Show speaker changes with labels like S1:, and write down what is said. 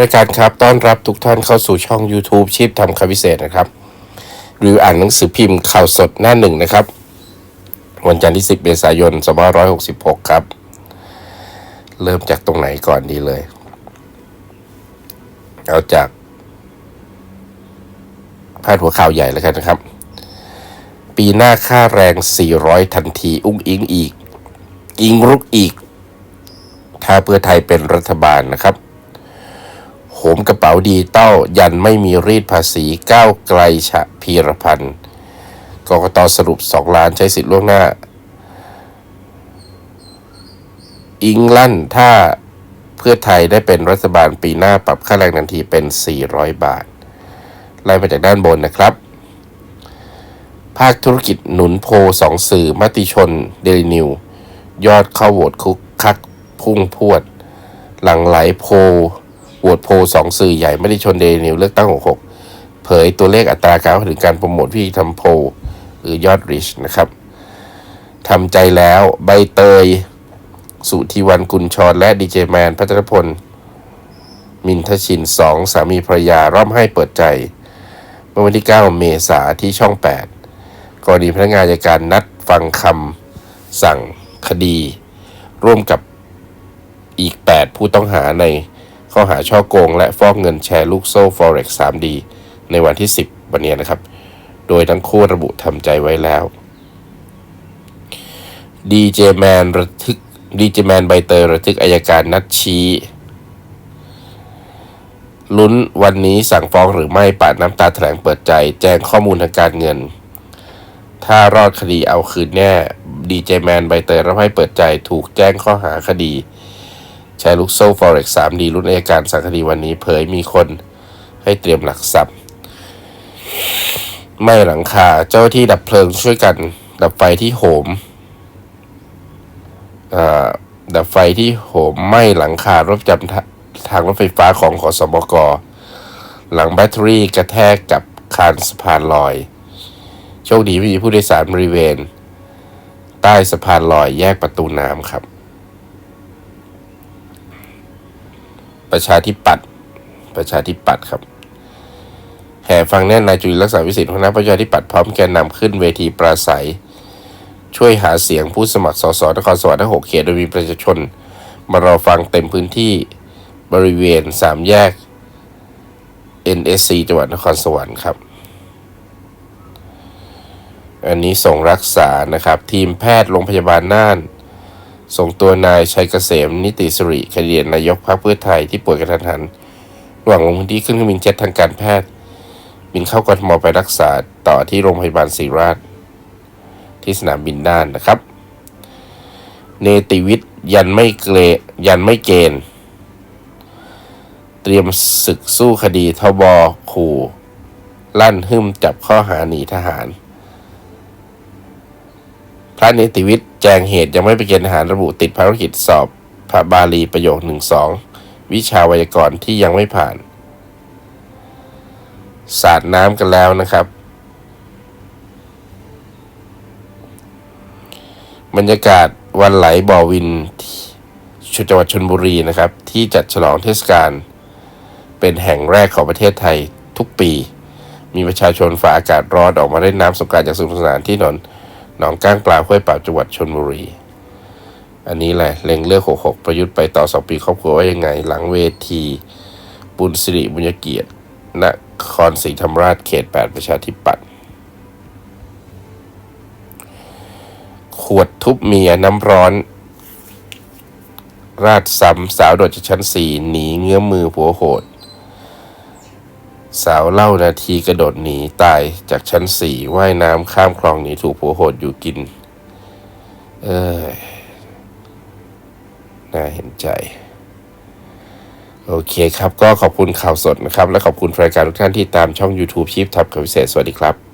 S1: รายการครับต้อนรับทุกท่านเข้าสู่ช่อง YouTube ชีพทำคำพิเศษนะครับหรืออ่านหนังสือพิมพ์ข่าวสดหน้าหนึ่งนะครับ วันจันทร์ที่ 10 เมษายน 2566 ครับ เริ่มจากตรงไหนก่อนดีเลย เอาจากพาดหัวข่าวใหญ่แล้วกันนะครับ ปีหน้าค่าแรง 400 ทันที อุ้งอิงอีก อิงรุกอีก ถ้าเพื่อไทยเป็นรัฐบาลนะครับ โหมกระเป๋าดีเต้ายันไม่มีรีดภาษีก้าวไกลฉะพีรพันธ์กกตสรุป 2 ล้านใช้สิทธิ์ล่วงหน้า อิงลั่นถ้าเพื่อไทยได้เป็นรัฐบาลปีหน้าปรับค่าแรงทันทีเป็น 400 บาท ไล่มาจากด้านบนนะครับ ภาคธุรกิจหนุนโพสองสื่อมติชนเดลินิวยอดเข้าโหวตคุกคักพุ่งพวด หลังไหลโพ ลโหวตโพสองสื่อใหญ่ไม่ได้ชนเดนิวเลือกตั้ง 66 เผยตัวเลขอัตราการเข้าถึงการโปรโมทวิธีทำโพหรือยอดริชนะครับทำใจแล้วใบเตย สุธีวันกุลชรและดีเจแมนพัฒนพล มินทชินสองสามีภรรยาร่อมให้เปิดใจ เมื่อวันที่ 9 เมษาที่ช่อง 8 กรณีพนักงานอัยการนัดฟังคำสั่งคดี ร่วมกับอีก 8 ผู้ต้องหาใน ข้อหาช่อโกง และฟอกเงินแชร์ลูกโซ่ Forex 3D ในวันที่ 10 วันนี้นะครับ โดยทั้งคู่ระบุทำใจไว้แล้วดีเจแมนระทึกดีเจแมนใบเตยระทึกอายการนัดชี้ลุ้นวันนี้สั่งฟ้องหรือไม่ปาดน้ำตาแถลงเปิดใจ แจ้งข้อมูลทางการเงิน ถ้ารอดคดีเอาคืนแน่ดีเจแมนใบเตยรับให้เปิดใจถูกแจ้งข้อหาคดี ใช้ลูกโซ่ Forex 3D รุ่นอายการสังคดีวันนี้ เผยมีคนให้เตรียมหลักทรัพย์ไม่หลังคาเจ้าที่ดับเพลิงช่วยกัน ดับไฟที่โหมดับไฟที่โหมไหม้หลังคารถจำทาทางรถไฟฟ้าของขอสมก หลังแบตเตอรี่กระแทกกับคานสะพานลอย โชคดีไม่มีผู้โดยสารบริเวณ ใต้สะพานลอยแยกประตูน้ำครับ ประชาธิปัตย์ประชาธิปัตย์ครับแห่ฟังแน่นนายจุลินลักษณะวิสิทธิ์หัวหน้าประชาธิปัตย์พร้อมแกนนำขึ้นเวทีปราศัย ช่วยหาเสียงผู้สมัครสสนครสวรรค์ทั้งหกเขตโดยมีประชาชน มารอฟังเต็มพื้นที่บริเวณสามแยก NSC จังหวัดนครสวรรค์ครับ อันนี้ส่งรักษานะครับ ทีมแพทย์โรงพยาบาลน่าน ส่งตัวนายชัยเกษมนิติสิริคดีนายกพรรคเพื่อไทยที่ป่วยกระทันหันระหว่างลงพื้นที่ขึ้นเครื่องบินเจ็ตทางการแพทย์ บินเข้ากทมไปรักษาต่อที่โรงพยาบาลศรีราช ที่สนามบินน่านนะครับ เนติวิทย์ยันไม่เกรยันไม่เกณฑ์ เตรียมศึกสู้คดีทบขู่ ลั่นหึมจับข้อหาหนีทหาร พระเนติวิทย์ จงเหตุยังไม่ไปเกณฑ์ทหารระบุติดภารกิจสอบพระบาลีประโยคหนึ่งสองวิชาไวยากรณ์ที่ยังไม่ผ่าน สาดน้ำกันแล้วนะครับ บรรยากาศวันไหลบ่อวินที่จังหวัดชนบุรีนะครับ ที่จัดฉลองเทศกาลเป็นแห่งแรกของประเทศไทยทุกปี มีประชาชนฝ่าอากาศร้อนออกมาเล่นน้ำสงกานต์อย่างสนุกสนานที่ถนน หนองก้างปลาห้วยปราจังหวัดชนบุรี อันนี้แหละเล็งเลือก 66 ประยุทธ์ไปต่อสองปีครอบครัวว่ายังไง หลังเวทีบุญสิริบุญเกียรตินครศรีธรรมราชเขต 8 ประชาธิปัตย์ขวดทุบเมียน้ำร้อน ราดซ้ำสาวโดดจากชั้นสี่หนีเงื้อมือผัวโหด สาวเล่านาทีกระโดดหนีตายจากชั้นสี่ว่ายน้ำข้ามคลองหนีถูกผัวโหดอยู่กิน เออน่าเห็นใจ โอเคครับ ก็ขอบคุณข่าวสดนะครับ และขอบคุณรายการทุกท่านที่ตามช่อง YouTube ชีพทับกับพิเศษ สวัสดีครับ